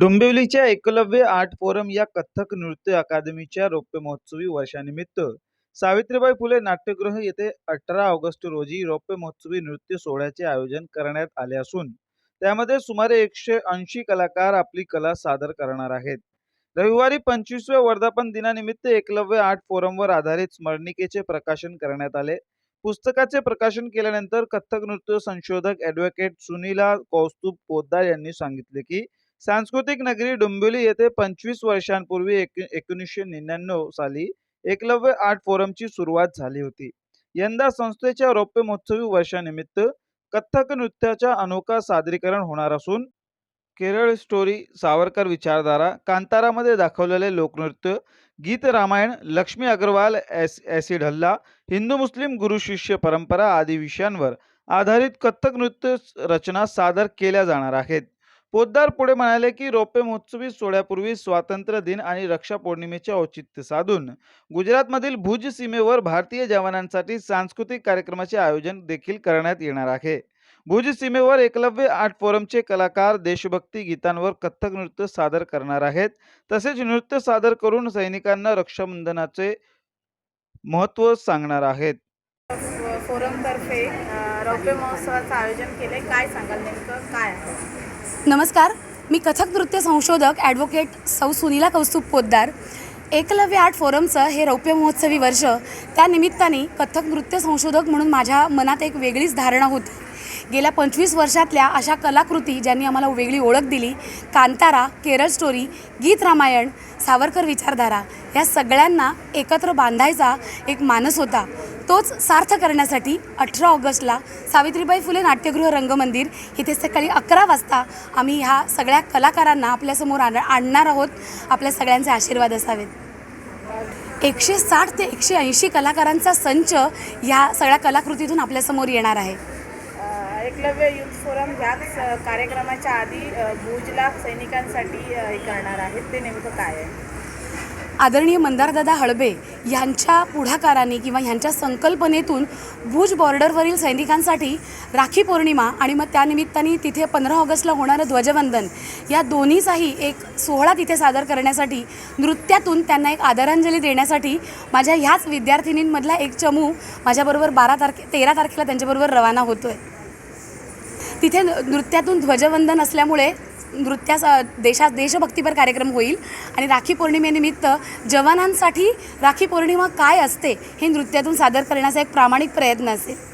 डोंबिवलीच्या Eklavya art forum या कथ्थक नृत्य अकादमीच्या रौप्य महोत्सवी वर्षानिमित्त सावित्रीबाई फुले नाट्यगृह येथे अठरा ऑगस्ट रोजी रौप्य महोत्सवी नृत्य सोहळ्याचे आयोजन करण्यात आले असून त्यामध्ये सुमारे एकशे ऐंशी कलाकार आपली कला सादर करणार आहेत. रविवारी पंचवीसव्या वर्धापन दिनानिमित्त एकलव्य आर्ट फोरमवर आधारित स्मरणिकेचे प्रकाशन करण्यात आले. पुस्तकाचे प्रकाशन केल्यानंतर कथ्थक नृत्य संशोधक ॲडव्होकेट सुनीला कौस्तुभ पोद्दार यांनी सांगितले की सांस्कृतिक नगरी डोंबिवली येथे पंचवीस वर्षांपूर्वी एक एकोणीसशे निन्याण्णव साली एकलव्य आर्ट फोरमची सुरुवात झाली होती. यंदा संस्थेच्या रौप्य महोत्सवी वर्षानिमित्त कथ्थक नृत्याच्या अनोखा सादरीकरण होणार असून केरळ स्टोरी सावरकर विचारधारा कांतारामध्ये दाखवलेले लोकनृत्य गीत रामायण लक्ष्मी अग्रवाल एस ॲसिड हल्ला हिंदू मुस्लिम गुरु शिष्य परंपरा आदी विषयांवर आधारित कथ्थक नृत्य रचना सादर केल्या जाणार आहेत. पोद्दार पुढे म्हणाले की रौप्य महोत्सवी सोहळ्यापूर्वी स्वातंत्र्य दिन आणि रक्षा पौर्णिमेचे औचित्य साधून गुजरातमधील भुज सीमेवर भारतीय जवानांसाठी सांस्कृतिक कार्यक्रमाचे आयोजन देखील करण्यात येणार आहे. भुज सीमेवर एकलव्य आर्ट फोरमचे कलाकार देशभक्ती गीतांवर कथ्थक नृत्य सादर करणार आहेत. तसेच नृत्य सादर करून सैनिकांना रक्षाबंधनाचे महत्त्व सांगणार आहेत. फोरमतर्फे रौप्य महोत्सवाचं आयोजन केले काय सांगाल नेमकं? काय आहे? नमस्कार. मी कथक नृत्य संशोधक ॲडव्होकेट सौ सुनीला कौस्तुभ पोद्दार. एकलव्य आर्ट फोरमचं हे रौप्य महोत्सवी वर्ष त्या निमित्ताने कथक नृत्य संशोधक म्हणून माझ्या मनात एक वेगळीच धारणा होती. गेल्या पंचवीस वर्षातल्या अशा कलाकृती ज्यांनी आम्हाला वेगळी ओळख दिली कांतारा केरळ स्टोरी गीत रामायण सावरकर विचारधारा या सगळ्यांना एकत्र बांधायचा एक मानस होता. तोच सार्थ करण्यासाठी अठरा ऑगस्टला सावित्रीबाई फुले नाट्यगृह रंगमंदिर. इथे सकाळी अकरा वाजता आम्ही ह्या सगळ्या कलाकारांना आपल्यासमोर आण आणणार आहोत. आपल्या सगळ्यांचे आशीर्वाद असावेत. एकशे साठ ते एकशे ऐंशी कलाकारांचा संच ह्या सगळ्या कलाकृतीतून आपल्यासमोर येणार आहे. एकलव्य युथ फोरम ह्याच कार्यक्रमाच्या आधी भूजला सैनिकांसाठी हे करणार आहेत. ते नेमकं काय आहे? आदरणीय मंदारदादा हळबे यांच्या पुढाकाराने किंवा ह्यांच्या संकल्पनेतून भुज बॉर्डरवरील सैनिकांसाठी राखी पौर्णिमा आणि मग त्यानिमित्ताने तिथे पंधरा ऑगस्टला होणारं ध्वजवंदन या दोन्हीचाही एक सोहळा तिथे सादर करण्यासाठी नृत्यातून त्यांना एक आदरांजली देण्यासाठी माझ्या ह्याच विद्यार्थिनींमधला एक चमू माझ्याबरोबर बारा तारखे तेरा तारखेला त्यांच्याबरोबर रवाना होतो आहे तिथे न- नृत्यातून ध्वजवंदन असल्यामुळे नृत्यास देशात देशभक्तीपर कार्यक्रम होईल. आणि राखी पौर्णिमेनिमित्त जवानांसाठी राखी पौर्णिमा काय असते हे नृत्यातून सादर करण्याचा एक प्रामाणिक प्रयत्न असेल.